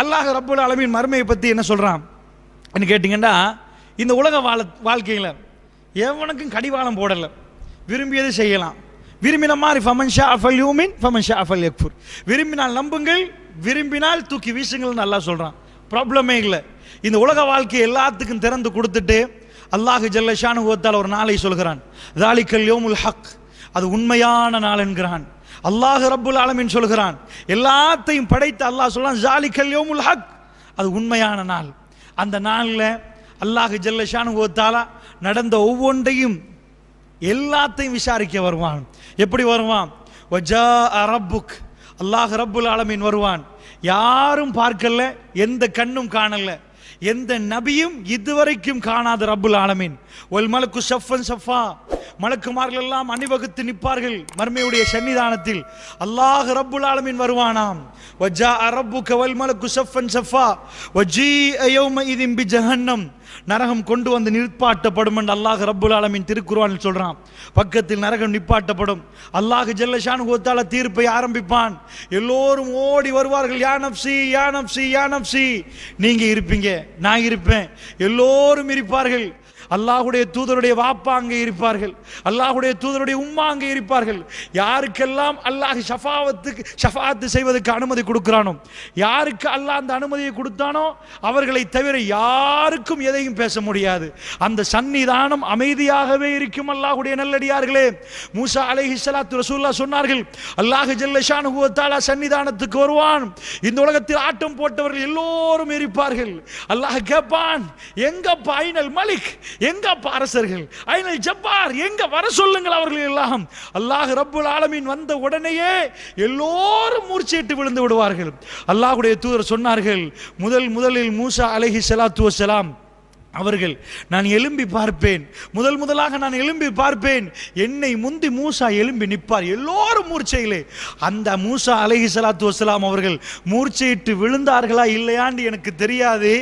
அல்லாஹ் ரப்புல் அலமின் மறுமையை பற்றி என்ன சொல்கிறான் கேட்டிங்கன்னா இந்த உலக வாழ வாழ்க்கையில் எவனுக்கும் கடிவாளம் போடலை. விரும்பியது செய்யலாம். விரும்பின மாதிரி ஃபமன்ஷா அஃபல் யூமின் ஃபமன்ஷா அஃபல் யக்ஃபுர். விரும்பினால் நம்புங்கள் விரும்பினால் தூக்கி வீசுங்கள்னு நல்லா சொல்கிறான் ப்ராப்ளமே இல்லை. இந்த உலக வாழ்க்கையை எல்லாத்துக்கும் திறந்து கொடுத்துட்டு அல்லாஹ் ஜல்லஷானு ஓத்தால் ஒரு நாளை சொல்கிறான். தாலிக்கல் யோமுல் ஹக் அது உண்மையான நாள் என்கிறான். அல்லாஹ் ரப்புல் ஆலமீன் சொல்கிறான். எல்லாத்தையும் படைத்து அல்லாஹ் சொல்றான் ஜாலிக்கல் யோமுல் ஹக். அது உண்மையான நாள். அந்த நாளில் அல்லாஹ் ஜல்லஷானு ஓத்தாலா நடந்த ஒவ்வொன்றையும் எல்லாத்தையும் விசாரிக்க வருவான். எப்படி வருவான்? வஜா அரபுக் அல்லாஹ் ரப்புல் ஆலமீன் வருவான். யாரும் பார்க்கல எந்த கண்ணும் காணலை. எந்த நபியும் இதுவரைக்கும் காணாத ரப்புல் ஆலமீன். ஒல் மலக்கு சஃபன் சஃபா மலக்குமார்கள் எல்லாம் அணிவகுத்து நிற்பார்கள் மர்மையுடைய சன்னிதானத்தில். அல்லாஹ் ரப்புல் ஆலமீன் வருவானாம். வஜா அரபு கவல் மலக்கு சஃபன் சஃபா வஜி அயோம இதின் பி ஜஹன்னம். நரகம் கொண்டு வந்து நிற்பாட்டப்படும் என்று அல்லாஹ் ரப்புல் ஆலமின் திருக்குறான் சொல்கிறான் பக்கத்தில் நரகம் நிப்பாட்டப்படும். அல்லாஹ் ஜல்லஷான் கோத்தால தீர்ப்பை ஆரம்பிப்பான். எல்லோரும் ஓடி வருவார்கள் யா நப்சி யா நப்சி யா நப்சி நீங்கள் இருப்பீங்க நான் இருப்பேன். எல்லோரும் இருப்பார்கள். அல்லாஹுடைய தூதருடைய வாப்பா அங்கே இருப்பார்கள். அல்லாஹுடைய தூதருடைய உம்மா அங்கே இருப்பார்கள். யாருக்கெல்லாம் அல்லாஹ் ஷஃபாவத்துக்கு ஷஃபாத்து செய்வதற்கு அனுமதி கொடுக்கிறானோ யாருக்கு அல்லாஹ் அந்த அனுமதியை கொடுத்தானோ அவர்களை தவிர யாருக்கும் எதையும் பேச முடியாது. அந்த சன்னிதானம் அமைதியாகவே இருக்கும் அல்லாஹுடைய நல்லடியார்களே. மூசா அலைஹி சலாத்து ரசூல்லா சொன்னார்கள் அல்லாஹ் ஜல்லஷான் ஹுவத்தாலா சன்னிதானத்துக்கு வருவான். இந்த உலகத்தில் ஆட்டம் போட்டவர்கள் எல்லோரும் இருப்பார்கள். அல்லாஹ் கேட்பான் எங்க பைனல் மலிக்? எங்க அரசர்கள்? ஐநல் ஜப்பார் எங்க வர சொல்லுங்கள் அவர்கள் எல்லாம்? அல்லாஹ் ரப்புல் ஆலமீன் வந்த உடனேயே எல்லோரும் மூர்ச்சையிட்டு விழுந்து விடுவார்கள். அல்லாஹுடைய தூதர் சொன்னார்கள் முதல் முதலில் மூசா அலஹி சலாத்து வசலாம் அவர்கள் நான் எழும்பி பார்ப்பேன். முதல் முதலாக நான் எழும்பி பார்ப்பேன். என்னை முந்தி மூசா எழும்பி நிற்பார் எல்லோரும் மூர்ச்சையிலே. அந்த மூசா அலஹி சலாத்து வசலாம் அவர்கள் மூர்ச்சையிட்டு விழுந்தார்களா இல்லையான்னு எனக்கு தெரியாது.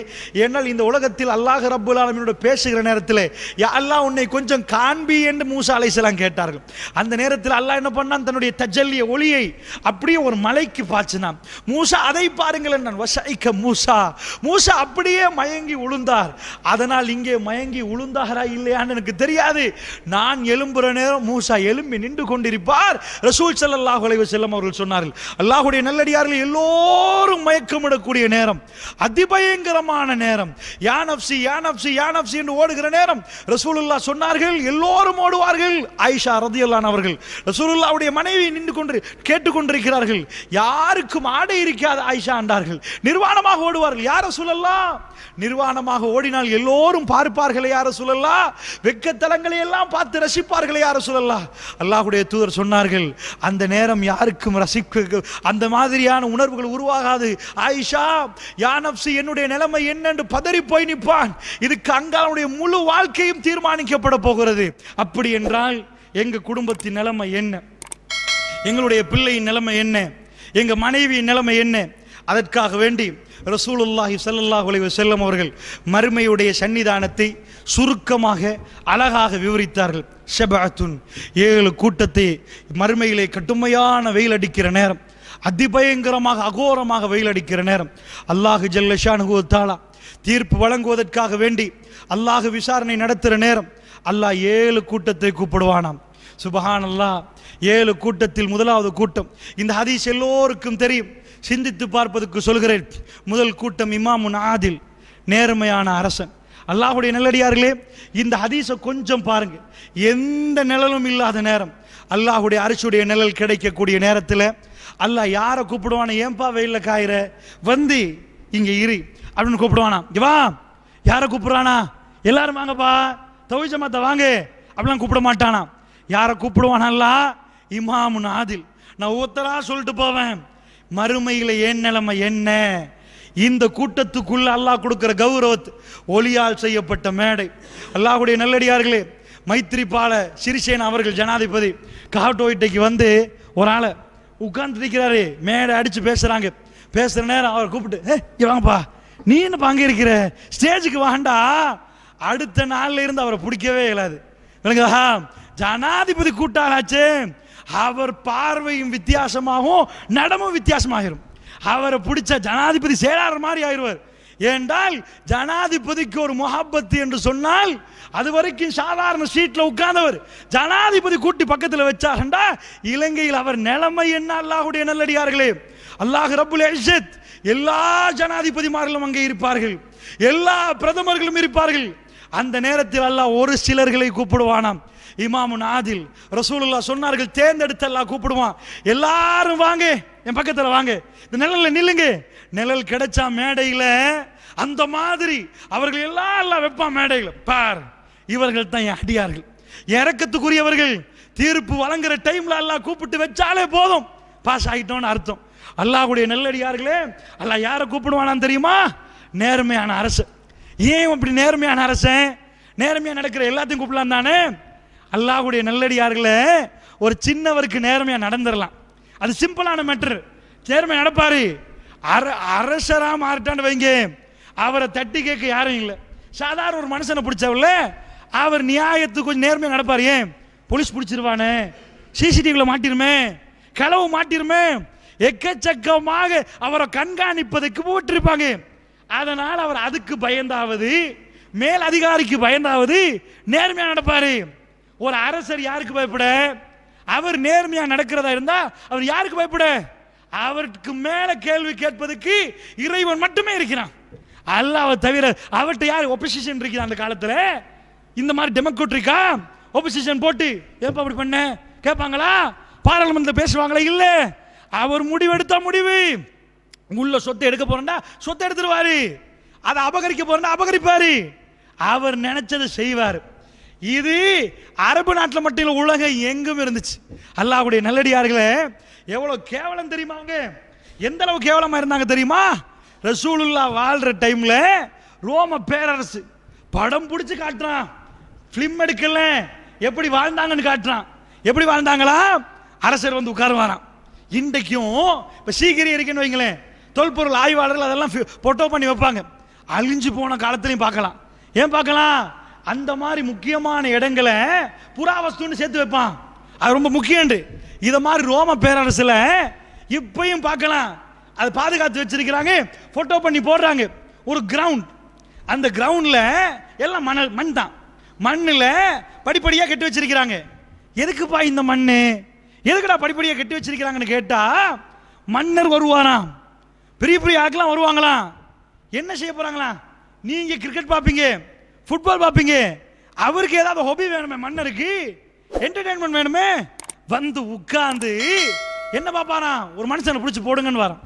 ஏன்னால் இந்த உலகத்தில் அல்லாஹ் ரப்புல் ஆலமீனோட பேசுகிற நேரத்தில் யா அல்லாஹ் உன்னை கொஞ்சம் காண்பி என்று மூசா அலைசலாம் கேட்டார்கள். அந்த நேரத்தில் அல்லாஹ் என்ன பண்ணான்? தன்னுடைய தஜல்லிய ஒளியை அப்படியே ஒரு மலைக்கு பாய்ச்சினான். மூசா அதை பாருங்கள் நான் வசைக்க மூசா. மூசா அப்படியே மயங்கி உளுந்தார். அதனால் இங்கே மயங்கி உளுந்தாரா இல்லையான்னு எனக்கு தெரியாது. நான் எழும்புற நேரம் மூசா எழும்பி நின்று கொண்டிருப்பார். ரசூல் ஸல்லல்லாஹு அலைஹி செல்லம் அவர்கள் சொன்னார்கள் அல்லாஹுடைய நல்லடியார்கள் எல்லோரும் மயக்கமிடக்கூடிய நேரம் அதிபயங்கரமான நேரம். யானப்சி யானப்சி யானப்சி என்று ஓடுகிற நேரம். ரசூலுல்லா சொன்னார்கள் எல்லோரும் ஓடுவார்கள். ஐஷா ரதியல்லான் அவர்கள் ரசூலுல்லாவுடைய மனைவி நின்று கொண்டு கேட்டுக்கொண்டிருக்கிறார்கள் யாருக்கும் ஆடை இருக்காது ஆயிஷா என்றார்கள். நிர்வாணமாக ஓடுவார்கள். யார் ரசூலல்லா நிர்வாணமாக ஓடினால் எல்லோரும் பார்ப்பார்களே யார சொல்லல்லா வெக்கத்தலங்களை எல்லாம் பார்த்து ரசிப்பார்களே யார சொல்லலா? அல்லாஹுடைய தூதர் சொன்னார்கள் அந்த நேரம் யாருக்கும் ரசிக்க அந்த மாதிரியான உணர்வுகள் உருவாகாது. ஆயிஷா யானப்சி என்னுடைய நிலைமை என்னென்று பதறி போய் நிற்பான். இதுக்கு அங்காளுடைய முழு வாழ்க்கையும் தீர்மானிக்கப்பட போகிறது. அப்படி என்றால் எங்க குடும்பத்தின் நிலைமை என்ன? எங்களுடைய பிள்ளையின் நிலைமை என்ன? எங்க மனைவியின் நிலைமை என்ன? அதற்காக வேண்டி ரசூலுல்லாஹி சல்லாஹ் உலக செல்லம் அவர்கள் மறுமையுடைய சன்னிதானத்தை சுருக்கமாக அழகாக விவரித்தார்கள். ஷபாத்துன் ஏழு கூட்டத்தை மறுமையிலே கடுமையான வெயில் அடிக்கிற நேரம் அதிபயங்கரமாக அகோரமாக வெயில் அடிக்கிற நேரம். அல்லாஹு ஜல்லஷானு தாலா தீர்ப்பு வழங்குவதற்காக வேண்டி அல்லாஹ் விசாரணை நடத்துகிற நேரம் அல்லாஹ் ஏழு கூட்டத்தை கூப்பிடுவானாம். சுபஹான் அல்லாஹ் ஏழு கூட்டத்தில் முதலாவது கூட்டம். இந்த ஹதீஸ் எல்லோருக்கும் தெரியும். சிந்தித்து பார்ப்பதற்கு சொல்கிறேன். முதல் கூட்டம் இமாமுன் ஆதில் நேர்மையான அரசன். அல்லாஹுடைய நிலடியார்களே இந்த ஹதீஸை கொஞ்சம் பாருங்க. எந்த நிழலும் இல்லாத நேரம். அல்லாஹுடைய அரசுடைய நிழல் கிடைக்கக்கூடிய நேரத்தில் அல்லாஹ் யாரை கூப்பிடுவானே ஏன்பா வெயில்ல காயிற? வந்து இங்கே இரு. அப்படின்னு கூப்பிடுவானா. இங்க வா. யாரை கூப்பிடுறானா? எல்லாரும் வாங்கப்பா. தவிஜமாத்த வாங்க. அப்படிலாம் கூப்பிட மாட்டானா. யாரை கூப்பிடுவானா இமாமுன் ஆதில். நான் ஒருத்தரா சொல்லிட்டு போவேன். மறுமையில் என் நிலைமை என்ன? இந்த கூட்டத்துக்குள்ள அல்லாஹ் கொடுக்குற கௌரவத் ஒளியால் செய்யப்பட்ட மேடை. அல்லாஹுடைய நல்லடியார்களே மைத்திரிபால சிறிசேன அவர்கள் ஜனாதிபதி காட்டோயிட்டைக்கு வந்து ஒரு ஆளை உட்கார்ந்து இருக்கிறாரு மேடை அடித்து பேசுகிறாங்க பேசுகிற நேரம் அவர் கூப்பிட்டு ஏ இவாங்கப்பா நீ என்னப்பா அங்கே இருக்கிற? ஸ்டேஜுக்கு வாண்டா அடுத்த நாளில் இருந்து அவரை பிடிக்கவே இயலாது. விளங்குதா? ஜனாதிபதி கூட்டாளாச்சு அவர் பார்வையும் வித்தியாசமாகும் நடமும் வித்தியாசமாகிரும். அவரை பிடிச்ச ஜனாதிபதி செயலாளர் மாதிரி ஆயிடுவார். ஏண்டால் ஜனாதிபதிக்கு ஒரு முகப்பத்து என்று சொன்னால் அது வரைக்கும் சாதாரண சீட்டில் உட்கார்ந்தவர். ஜனாதிபதி கூட்டி பக்கத்தில் வச்சாகண்டா இலங்கையில் அவர் நிலைமை என்ன? அல்லாஹுடைய நல்லடியார்களே. அல்லாஹ் ரபுல் இஸ்ஸத் எல்லா ஜனாதிபதிமார்களும் அங்கே இருப்பார்கள். எல்லா பிரதமர்களும் இருப்பார்கள். அந்த நேரத்தில் அல்லாஹ் ஒரு சிலர்களை கூப்பிடுவானாம். இமாமுன் ஆதில் ரசூலுல்லா சொன்னார்கள் தேர்ந்தெடுத்து எல்லாம் கூப்பிடுவான். எல்லாரும் வாங்க என் பக்கத்தில் வாங்க. இந்த நிழலில் நில்லுங்க. நிழல் கிடைச்சா மேடையில் அந்த மாதிரி அவர்கள் எல்லாம் எல்லாம் வைப்பான் மேடையில். பார் இவர்கள் தான் என் அடியார்கள். இறக்கத்துக்குரியவர்கள் தீர்ப்பு வழங்குற டைம்ல எல்லாம் கூப்பிட்டு வச்சாலே போதும். பாஸ் ஆகிட்டோம்னு அர்த்தம். அல்லாஹுடைய நெல்லடியார்களே அல்லாஹ் யாரை கூப்பிடுவானான்னு தெரியுமா? நேர்மையான அரசு ஏன் அப்படி நேர்மையான அரசன்? நேர்மையாக நடக்கிற எல்லாத்தையும் கூப்பிடலாம் தானே அல்லாஹுடைய நல்லடியார்களே ஒரு சின்னவருக்கு நேர்மையாக நடந்துடலாம் அது சிம்பிளான மேட்ரு நேர்மையாக நடப்பாரு. அர அரசராக மாறிட்டான்னு வைங்க. அவரை தட்டி கேட்க யாரும் இல்லை. சாதாரண ஒரு மனுஷனை பிடிச்சவர்ல அவர் நியாயத்துக்கு கொஞ்சம் நேர்மையாக நடப்பார். ஏன்? போலீஸ் பிடிச்சிருவானே. சிசிடிவியில் மாட்டிருமே. களவு மாட்டிருமே. எக்கச்சக்கமாக அவரை கண்காணிப்பதற்கு போட்டிருப்பாங்க. அதனால் அவர் அதுக்கு பயந்தாவது மேல் அதிகாரிக்கு பயந்தாவது நேர்மையாக நடப்பாரு. ஒரு அரசர் யாருக்கு பயப்பட? அவர் நேர்மையா நடக்கிறதா இருந்தா அவர் யாருக்கு பயப்பட? அவருக்கு மேல கேள்வி கேட்பதற்கு இறைவன் மட்டுமே இருக்கிறான். அல்லாஹ்வை தவிர அவர்கிட்ட யார் ஒப்போசிஷன் இருக்கிறான் அந்த காலத்துல? இந்த மாதிரி டெமோக்ரட்டிக்கா ஒப்போசிஷன் போட்டு ஏப்பா அப்படி பண்ண? கேட்பாங்களா? பாராளுமன்றத்தில் பேசுவாங்களா? இல்ல. அவர் முடிவெடுத்தா முடிவு. உள்ள சொத்தை எடுக்க போறா சொத்தை எடுத்துருவாரு. அதை அபகரிக்க போறா அபகரிப்பாரு. அவர் நினைச்சதை செய்வார். இது அரபு நாட்டில் மட்டும் இல்லை உலகம் எங்கும் இருந்துச்சு. அல்லாஹ்வுடைய நல்லடியார்களே எவ்வளோ கேவலம் தெரியுமா அவங்க எந்த அளவு கேவலமாக இருந்தாங்க தெரியுமா? ரசூலுல்லா வாழ்கிற டைமில் ரோம பேரரசு படம் பிடிச்சி காட்டுறான். ஃபிலிம் எடுக்கல. எப்படி வாழ்ந்தாங்கன்னு காட்டுறான். எப்படி வாழ்ந்தாங்களா? அரசர் வந்து உட்காருவாராம். இன்றைக்கும் இப்போ சீக்கிரி இருக்குன்னு வைங்களேன் தொல்பொருள் ஆய்வாளர்கள் அதெல்லாம் ஃபோட்டோ பண்ணி வைப்பாங்க. அழிஞ்சு போன காலத்துலையும் பார்க்கலாம். ஏன் பார்க்கலாம்? அந்த மாதிரி முக்கியமான இடங்களை புறாவஸ்துன்னு சேர்த்து வைப்பான். அது ரொம்ப முக்கியண்டு இதை மாதிரி ரோம பேரரசில் இப்பையும் பார்க்கலாம். அது பாதுகாத்து வச்சிருக்கிறாங்க. ஃபோட்டோ பண்ணி போடுறாங்க. ஒரு கிரவுண்ட் அந்த கிரவுண்டில் எல்லாம் மணல் மண் தான். மண்ணில் படிப்படியாக கட்டி வச்சிருக்கிறாங்க. எதுக்குப்பா இந்த மண் எதுக்குடா படிப்படியாக கட்டி வச்சிருக்கிறாங்கன்னு கேட்டால் மன்னர் வருவாராம். பெரிய பெரிய ஆக்கெலாம் வருவாங்களாம். என்ன செய்ய போகிறாங்களாம் நீங்கள் கிரிக்கெட் பார்ப்பீங்க. ஃபுட்பால் பார்ப்பீங்க. அவருக்கு ஏதாவது ஹாபி வேணுமே மன்னருக்கு? என்டர்டைன்மெண்ட் வேணுமே? வந்து உட்காந்து என்ன பார்ப்பானா? ஒரு மனுஷனை பிடிச்சி போடுங்கன்னு வரான்.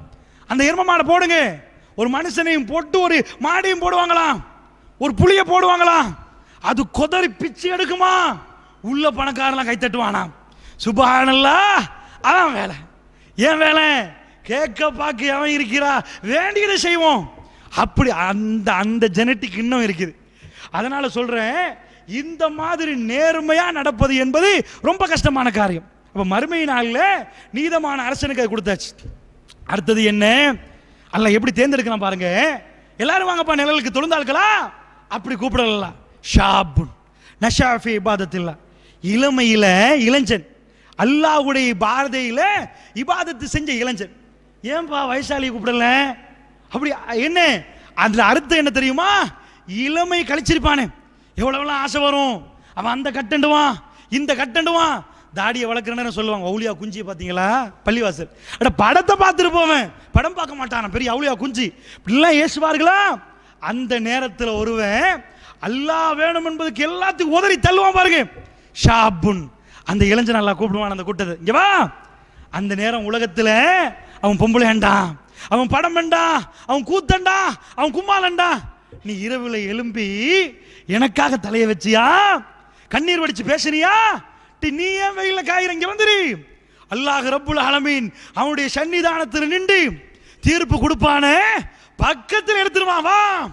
அந்த எரும மாடை போடுங்க. ஒரு மனுஷனையும் போட்டு ஒரு மாடையும் போடுவாங்களாம். ஒரு புளிய போடுவாங்களாம். அது கொதறி பிச்சு எடுக்குமா? உள்ள பணக்காரெல்லாம் கை தட்டுவானாம். சுபஹானல்லா அதான் வேலை. ஏன் வேலை? கேட்க பார்க்க அவன் இருக்கிறா. வேண்டியதை செய்வோம். அப்படி அந்த அந்த ஜெனட்டிக் இன்னும் இருக்குது. அதனால சொல்றேன் இந்த மாதிரி நேர்மையா நடப்பது என்பது ரொம்ப கஷ்டமான காரியம். அப்ப மறுமை நாளில் நீதமான அரசனுக்கு அது கொடுத்தாச்சு. அடுத்தது என்ன? அல்ல எப்படி தேர்ந்தெடுக்கலாம் பாருங்க. எல்லாரும் வாங்கப்பா நிழலுக்கு தொழுந்தாள்களா அப்படி கூப்பிடலாம் ஷாபுன். நஷாஃபி இபாதத்தில்லா. இளமையில இளைஞன். அல்லாஹுடைய பாரதையில இபாதத்து செஞ்ச இளைஞன். ஏன்பா வயசாளி கூப்பிடல? அப்படி என்ன? அதில் அர்த்தம் என்ன தெரியுமா? இளமை கழிச்சிருப்பானே. எவ்வளவெல்லாம் ஆசை வரும். அவன் அந்த கட்டண்டுவான் இந்த கட்டண்டுவான் தாடியை வளர்க்குறேன்னு சொல்லுவாங்க. அவுளியா குஞ்சி பார்த்தீங்களா? பள்ளிவாசல். அட படத்தை பார்த்துட்டு போவேன். படம் பார்க்க மாட்டான் பெரிய அவுளியா குஞ்சி. இப்படிலாம் ஏசுவார்களா? அந்த நேரத்தில் ஒருவன் அல்லாஹ் வேணும் என்பதுக்கு எல்லாத்துக்கும் உதறி தள்ளுவான் பாருங்க. ஷாபுன். அந்த இளைஞன் நல்லா கூப்பிடுவான் அந்த கூட்டத்தை. இங்கே வா. அந்த நேரம் உலகத்தில் அவன் பொம்பளை வேண்டாம் அவன் படம் வேண்டாம். அவன் கூத்தண்டா. அவன் கும்மாலண்டா நீ இரவுல எழும்பி எனக்காக தலையை வச்சியா? கண்ணீர் வடிச்சு பேசுறியா? டி, நீ ஏன் வெயில காயிற? இங்க வந்துரு. அல்லாஹ் ரப்புல் ஆலமீன் அவனுடைய சன்னிதானத்தில் நின்று தீர்ப்பு கொடுப்பானே. பக்கத்தில் எடுத்துருவான் வா.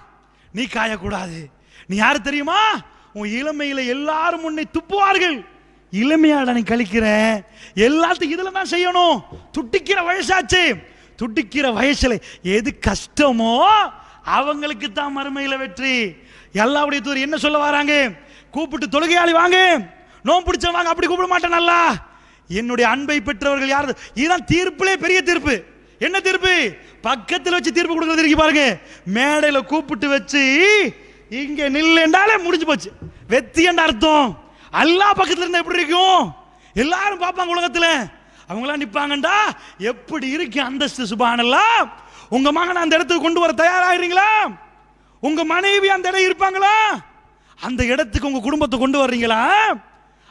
நீ காயக்கூடாது. நீ யாரு தெரியுமா? உன் இளமையில எல்லாரும் உன்னை துப்புவார்கள். இளமையாட நீ கழிக்கிற? எல்லாத்துக்கும் இதுல தான் செய்யணும். துட்டிக்கிற வயசாச்சு. துட்டிக்கிற வயசுல எது கஷ்டமோ அவங்களுக்கு தான் மறுமையில் வெற்றி. எல்லாவுடைய தூர் என்ன சொல்ல வராங்க? கூப்பிட்டு தொழுகையாளி வாங்க. நோம் பிடிச்ச வாங்க. அப்படி கூப்பிட மாட்டேன் நல்லா. என்னுடைய அன்பை பெற்றவர்கள் யார்? இதுதான் தீர்ப்புலே பெரிய தீர்ப்பு. என்ன தீர்ப்பு? பக்கத்தில் வச்சு தீர்ப்பு கொடுக்கறது இருக்கு பாருங்க. மேடையில் கூப்பிட்டு வச்சு இங்கே நில்லுண்டாலே முடிஞ்சு போச்சு. வெத்தியண்ட அர்த்தம். எல்லா பக்கத்துல இருந்தா எப்படி இருக்கும்? எல்லாரும் பார்ப்பாங்க உலகத்தில். அவங்களாம் நிற்பாங்கண்டா எப்படி இருக்கு அந்தஸ்து சுபானெல்லாம் உங்க மகன் அந்த இடத்துக்கு கொண்டு வர தயாராகிறீங்களா? உங்க மனைவி அந்த இடம் இருப்பாங்களா? அந்த இடத்துக்கு உங்க குடும்பத்தை கொண்டு வர்றீங்களா?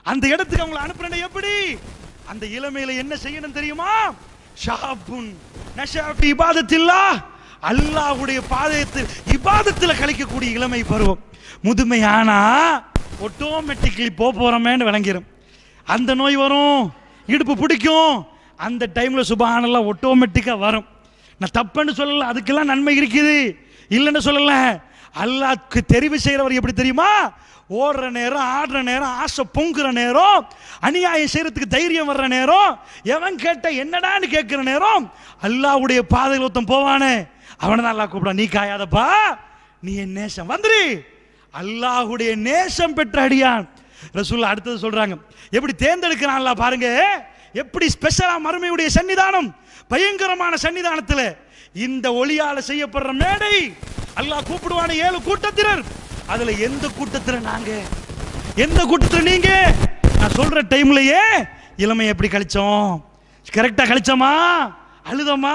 அந்த இடத்துக்கு அவங்களை அனுப்புறேன் எப்படி? அந்த இளமையில என்ன செய்யணும் தெரியுமா? ஷாப்புன் நஷாபி இபாதத்தில்லா. அல்லாஹ்வுடைய பாதத்தில் இபாதத்தில் கழிக்கக்கூடிய இளமை பருவம். முதுமையானா ஆட்டோமேட்டிக்கலி போக போகிறோமேன்னு விளங்கிரும். அந்த நோய் வரும் இடுப்பு பிடிக்கும். அந்த டைமில் சுபஹானெல்லாம் ஆட்டோமேட்டிக்காக வரும். நான் தப்புன்னு சொல்லல அதுக்கெல்லாம் நன்மை இருக்குது. இல்லைன்னு சொல்லல. அல்லாஹ்க்கு தெரிவு செய்கிறவர் எப்படி தெரியுமா? ஓடுற நேரம் ஆடுற நேரம் ஆசை பொங்குற நேரம் அநியாயம் செய்கிறதுக்கு தைரியம் வர்ற நேரம் எவன் கேட்ட என்னடான்னு கேட்குற நேரம் அல்லாஹ்வுடைய பாதையில் ஒருத்தன் போவானே. அவனை தான் அல்லா கூப்பிட நீ காயாதப்பா நீ என் நேசம். வந்துரு. அல்லாஹுடைய நேசம் பெற்ற அடியான். ரசூல்லா அடுத்தது சொல்கிறாங்க எப்படி தேர்ந்தெடுக்கிறான்ல பாருங்கள் பாருங்க. எப்படி ஸ்பெஷலா மறுமையுடைய சன்னிதானம்? பயங்கரமான சன்னிதானத்துல இந்த ஒளியால செய்யப்படுற மேடை. அல்லாஹ் கூப்பிடுவான ஏழு கூட்டத்தினர். அதுல எந்த கூட்டத்தில் நாங்க? எந்த கூட்டத்தில் நீங்க? நான் சொல்ற டைம்லயே இளமை எப்படி கழிச்சோம்? கரெக்டா கழிச்சோமா? அழுதமா?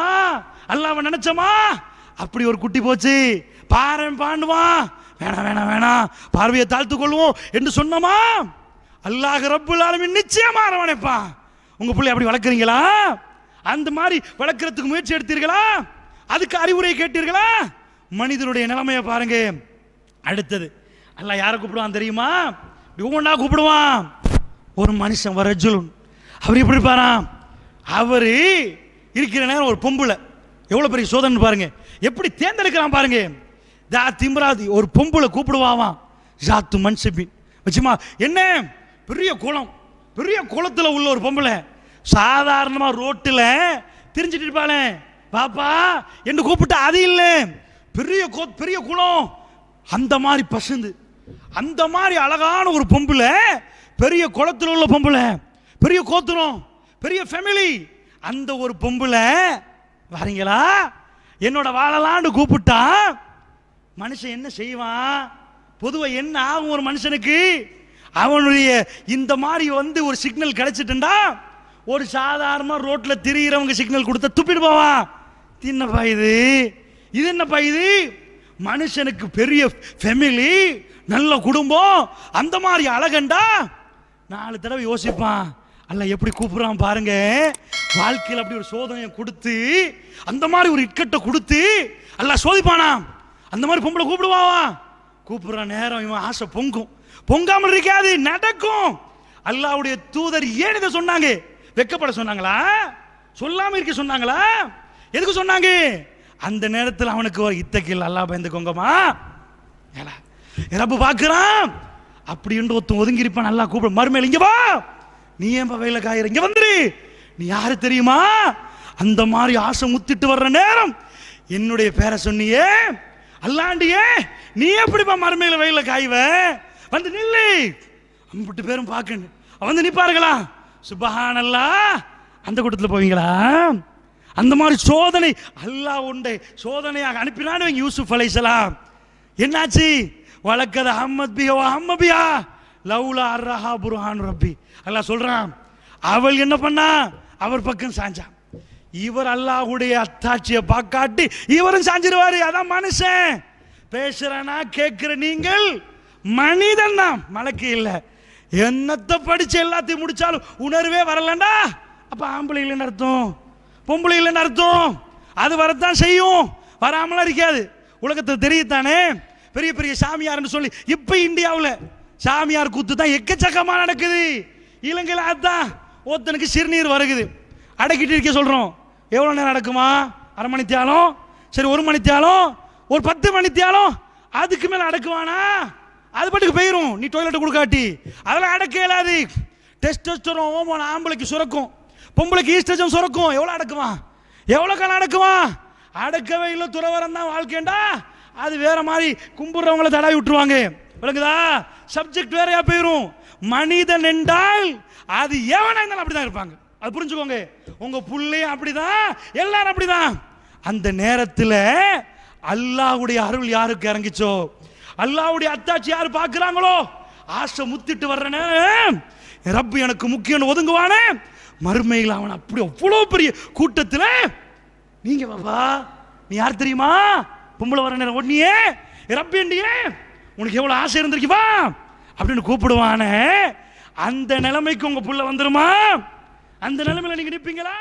அல்லாம நினைச்சோமா? அப்படி ஒரு குட்டி போச்சு. பாரு பாண்டுவான் வேணாம் வேணாம் வேணாம். பார்வையை தாழ்த்து கொள்வோம் என்று சொன்னோமா? அல்லாஹ் ரப்புல் ஆலமீன் நிச்சயமா அரவணைப்பான். உங்க பிள்ளை அப்படி வளர்க்குறீங்களா? அந்த மாதிரி வளர்க்குறதுக்கு முயற்சி எடுத்தீர்களா? அதுக்கு அறிவுரை கேட்டீர்களா? மனிதனுடைய நிலைமையை பாருங்க. அடுத்தது அல்ல யாரை கூப்பிடுவான் தெரியுமா? ஒவ்வொன்றா கூப்பிடுவான். ஒரு மனுஷன் வர அவர் எப்படி இருப்பாராம் அவர் இருக்கிற நேரம் ஒரு பொம்பளை எவ்வளோ பெரிய சோதனை பாருங்க. எப்படி தேர்ந்தெடுக்கிறான் பாருங்க. தா திம்ராதி ஒரு பொம்பளை கூப்பிடுவாவாம். ஜாத்து மன்சபின். வச்சுமா என்ன? பெரிய குளம். பெரிய குளத்தில் உள்ள ஒரு பொம்பளை சாதாரணமாக ரோட்டில் தெரிஞ்சிட்டு இருப்பாளே. பாப்பா என்று கூப்பிட்டு அது இல்லை. பெரிய கோ- பெரிய குளம். அந்த மாதிரி பசுந்து. அந்த மாதிரி அழகான ஒரு பொம்பளை பெரிய குளத்தில் உள்ள பொம்பளை பெரிய கோத்திரம் பெரிய ஃபேமிலி அந்த ஒரு பொம்பளை வரீங்களா? என்னோட வாழலான்னு கூப்பிட்டா மனுஷன் என்ன செய்வான்? பொதுவாக என்ன ஆகும் ஒரு மனுஷனுக்கு? அவனுடைய இந்த மாதிரி வந்து ஒரு சிக்னல் கிடைச்சிட்டுண்டா ஒரு சாதாரணமாக ரோட்டில் திரியிறவங்க சிக்னல் கொடுத்தா துப்பிட்டு போவான் என்னப்பா இது? இது என்னப்பா இது? மனுஷனுக்கு பெரிய ஃபெமிலி நல்ல குடும்பம் அந்த மாதிரி அழகண்டா? நாலு தடவை யோசிப்பான். அல்ல எப்படி கூப்பிடுறான் பாருங்க. வாழ்க்கையில் அப்படி ஒரு சோதனையை கொடுத்து அந்த மாதிரி ஒரு இக்கட்டை கொடுத்து அல்ல சோதிப்பானா? அந்த மாதிரி பொம்பளை கூப்பிடுவாவா? கூப்பிடுற நேரம் இவன் ஆசை பொங்கும். பொங்காமல் இருக்காது நடக்கும். அல்லாவுடைய தூதர் ஏன் இதை சொன்னாங்க? வெக்கப்பட சொன்னாங்களா? சொல்லாம இருக்க சொன்னாங்களா? எதுக்கு சொன்னாங்க? அந்த நேரத்தில் அவனுக்கு ஒரு இத்தக்கில் அல்லாஹ் பயந்துக்கோங்கம்மா. ஏலா ரப்பு பார்க்குறான். அப்படின்ற ஒருத்தன் ஒதுங்கி இருப்பான் நல்லா கூப்பிட. மறுமையில் இங்க வா. நீ ஏன் வெயில காயிற? இங்க வந்துரு. நீ யாரு தெரியுமா? அந்த மாதிரி ஆசை முத்திட்டு வர்ற நேரம் என்னுடைய பேரை சொன்னியே. அல்லாண்டியே நீ எப்படிப்பா மறுமையில் வெயில காய்வ? வந்து நில்லு. அம்பிட்டு பேரும் பார்க்கணும். வந்து நிற்பாருங்களா சுபஹானல்லா அந்த கூட்டத்தில் போவீங்களா? அந்த மாதிரி சோதனை அல்லாஹ் உண்டு சோதனையாக அனுப்பினான்னு யூசுஃப் யூசுப் அலைசலாம் என்னாச்சு? வழக்கத அஹமத் பிஹா அம்மபியா லவ்லா அர்ரஹா புருஹான் ரப்பி. அல்லாஹ் சொல்றான் அவள் என்ன பண்ணா? அவர் பக்கம் சாஞ்சான் இவர் அல்லாஹுடைய அத்தாட்சியை பார்க்காட்டி இவரும் சாஞ்சிருவாரு. அதான் மனுஷன். பேசுறனா கேட்கிற நீங்கள் மனிதன் தான் மலக்கு இல்லை. என்னத்தை படித்து எல்லாத்தையும் முடித்தாலும் உணர்வே வரலண்டா? அப்போ ஆம்பளை இல்லைன்னு அர்த்தம்? பொம்பளை இல்லைன்னு அர்த்தம்? அது வரத்தான் செய்யும். வராமலாம் இருக்காது. உலகத்தில் தெரியத்தானே? பெரிய பெரிய சாமியார்னு சொல்லி இப்போ இந்தியாவில் சாமியார் கூத்து தான் எக்கச்சக்கமாக நடக்குது. இலங்கையில் அதுதான் ஒருத்தனுக்கு சிறுநீர் வருகுது. அடக்கிட்டு இருக்க சொல்கிறோம் எவ்வளோ நேரம் நடக்குமா? அரை மணி தியாலம்? சரி ஒரு மணி தியாலம்? ஒரு பத்து மணி தியாலம்? அதுக்கு மேலே அடக்குவானா? அது பாட்டுக்கு போயிரும். நீ டொய்லெட் கொடுக்காட்டி. அதெல்லாம் அடக்க இயலாது. டெஸ்டோஸ்டரோன் ஓமோன் ஆம்பளைக்கு சுரக்கும். பொம்பளைக்கு ஈஸ்ட்ரஜன் சுரக்கும். எவ்வளோ அடக்குவான் எவ்வளோ காலம் அடக்குவான் அடக்கவே இல்லை துறவரம் தான் வாழ்க்கைண்டா அது வேற மாதிரி கும்பிட்றவங்கள தடவி விட்டுருவாங்க. விளங்குதா? சப்ஜெக்ட் வேறையா போயிடும் மனிதன் என்றால் அது எவனா இருந்தாலும் அப்படிதான் இருப்பாங்க. அது புரிஞ்சுக்கோங்க. உங்க புள்ளையும் அப்படிதான். எல்லாரும் அப்படிதான். அந்த நேரத்தில் அல்லாஹ்வுடைய அருள் யாருக்கு இறங்கிச்சோ? அல்லாவுடைய அத்தாச்சி யார் பார்க்குறாங்களோ? ஆசை முத்திட்டு வர்ற ரப்பு எனக்கு முக்கியம் ஒதுங்குவானே. மறுமையில் அவன் அப்படி அவ்வளோ பெரிய கூட்டத்தில் நீங்க பாப்பா நீ யார் தெரியுமா? பொம்பளை வர நேரம் ஒன்னியே ரப்பிண்டியே உனக்கு எவ்வளோ ஆசை இருந்திருக்குவா அப்படின்னு கூப்பிடுவானே. அந்த நிலைமைக்கு உங்கள் புள்ள வந்துருமா? அந்த நிலைமையில் நீங்கள் நிற்பீங்களா